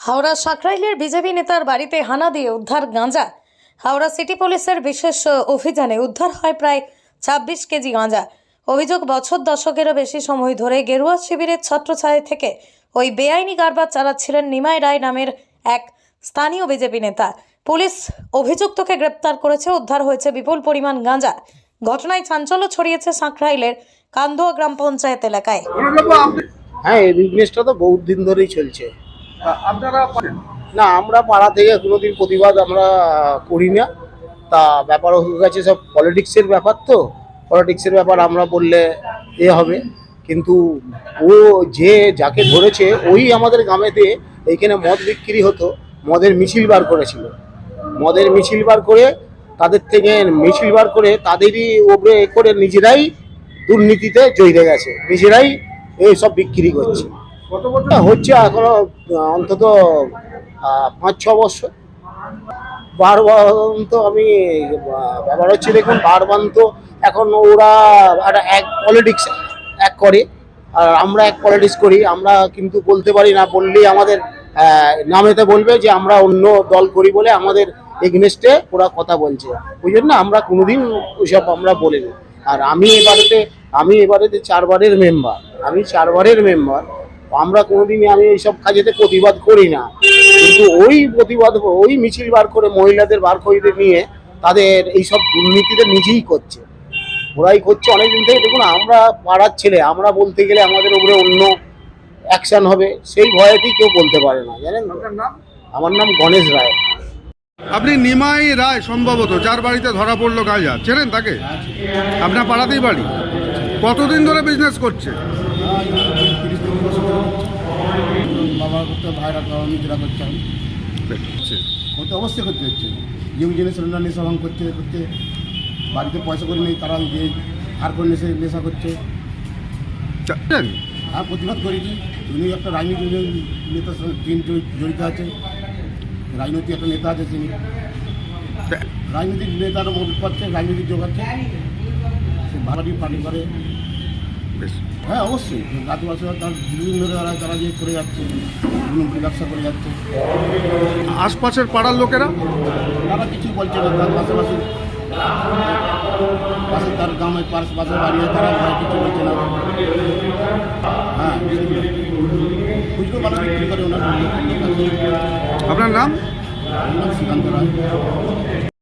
Howrah সাকরাইলের BJP নেতার বাড়িতে হানা দিয়ে উদ্ধার গাঁজা। হাওড়া সিটি পুলিশের বিশেষ অভিযানে উদ্ধার হয় প্রায় ছাব্বিশ কেজি গাঁজা। অভিযোগ বছর দশকেরও বেশি সময় ধরে গেরুয়া শিবিরের ছত্রছায়া থেকে ওই বেআইনি কারবার চালাচ্ছিলেন নিমাই রায় নামের এক স্থানীয় বিজেপি নেতা। পুলিশ অভিযুক্তকে গ্রেপ্তার করেছে, উদ্ধার হয়েছে বিপুল পরিমাণ গাঁজা। ঘটনায় চাঞ্চল্য ছড়িয়েছে সাঁকরাইলের কান্দুয়া গ্রাম পঞ্চায়েত এলাকায়। হ্যাঁ এই বিজনেসটা তো বহুত দিন ধরেই চলছে। না, আমরা পাড়া থেকে কোনোদিন প্রতিবাদ আমরা করি না। তা ব্যাপার হয়ে গেছে সব পলিটিক্সের ব্যাপার তো। পলিটিক্সের ব্যাপার আমরা বললে এ হবে। কিন্তু ও যে যাকে ধরেছে, ওই আমাদের গ্রামেতে এইখানে মদ বিক্রি হতো, মদের মিছিল বার করেছিল। মদের মিছিল বার করে তাদের থেকে মিছিল বার করে তাদেরই ওপরে করে নিজেরাই দুর্নীতিতে জড়িয়ে গেছে। নিজেরাই এই সব বিক্রি করছে। হচ্ছে এখনও, অন্তত পাঁচ, ছ বছর। বারবান তো আমি ব্যাপার হচ্ছে দেখুন বারবান তো এখন ওরা একটা এক পলিটিক্স এক করে। আর আমরা এক পলিটিক্স করি। আমরা কিন্তু বলতে পারি না, বললেই আমাদের নামেতে বলবে যে আমরা অন্য দল করি বলে আমাদের এগনেস্টে ওরা কথা বলছে। ওই জন্য আমরা কোনোদিন ওইসব আমরা বলিনি। আর আমি এবারেতে আমি এবারেতে চারবারের মেম্বার আমি চারবারের মেম্বার আমরা কোনোদিনই আমি এইসব কাজেতে প্রতিবাদ করি না। কিন্তু ওই প্রতিবাদ ওই মিছিল বার করে মহিলাদের বার করে নিয়ে তাদের এইসব দুর্নীতিতে নিজেই করছে। ওরাই করছে অনেকদিন থেকে। দেখুন আমরা পাড়ার ছেলে আমরা বলতে গেলে আমাদের উপরে অন্য অ্যাকশন হবে সেই ভয়েতেই কেউ বলতে পারে না জানেন? নাম? আমার নাম গণেশ রায়। আপনি নিমাই রায় সম্ভবত যার বাড়িতে ধরা পড়ল গাঁজা। চেনেন তাকে? আপনার পাড়াতেই বাড়ি। কতদিন ধরে বিজনেস করছে? বাবা করতে ভাইরা নিজেরা করছে আমি ও তো অবশ্যই করতে হচ্ছে। যে জিনিস নেশা ভাঙ করতে করতে বাড়িতে পয়সা করে নেই তারা দিয়ে আর করে নেশা নেশা করছে? আর প্রতিবাদ করেছি উনি একটা রাজনীতি নেতার সঙ্গে জড়িত আছে রাজনৈতিক একটা নেতা আছে তিনি। রাজনৈতিক নেতারও মদত পাচ্ছে রাজনৈতিক যোগাচ্ছে সে ভাড়াটি পার্টি করে। বেশ। হ্যাঁ অবশ্যই। রাজ্যবাসীরা তার দীর্ঘদিন ধরে তারা তারা যে করে যাচ্ছে ব্যবসা করে যাচ্ছে। আশপাশের পাড়ার লোকেরা? তারা কিছুই বলছে না তার পাশাপাশি পাশে তার গ্রামে পাশে পাশে বাড়ি তারা কিছু বলছে না। হ্যাঁ খুচরো মানুষ বিক্রি করে ওনার আপনার নাম শ্রীকান্ত রায়।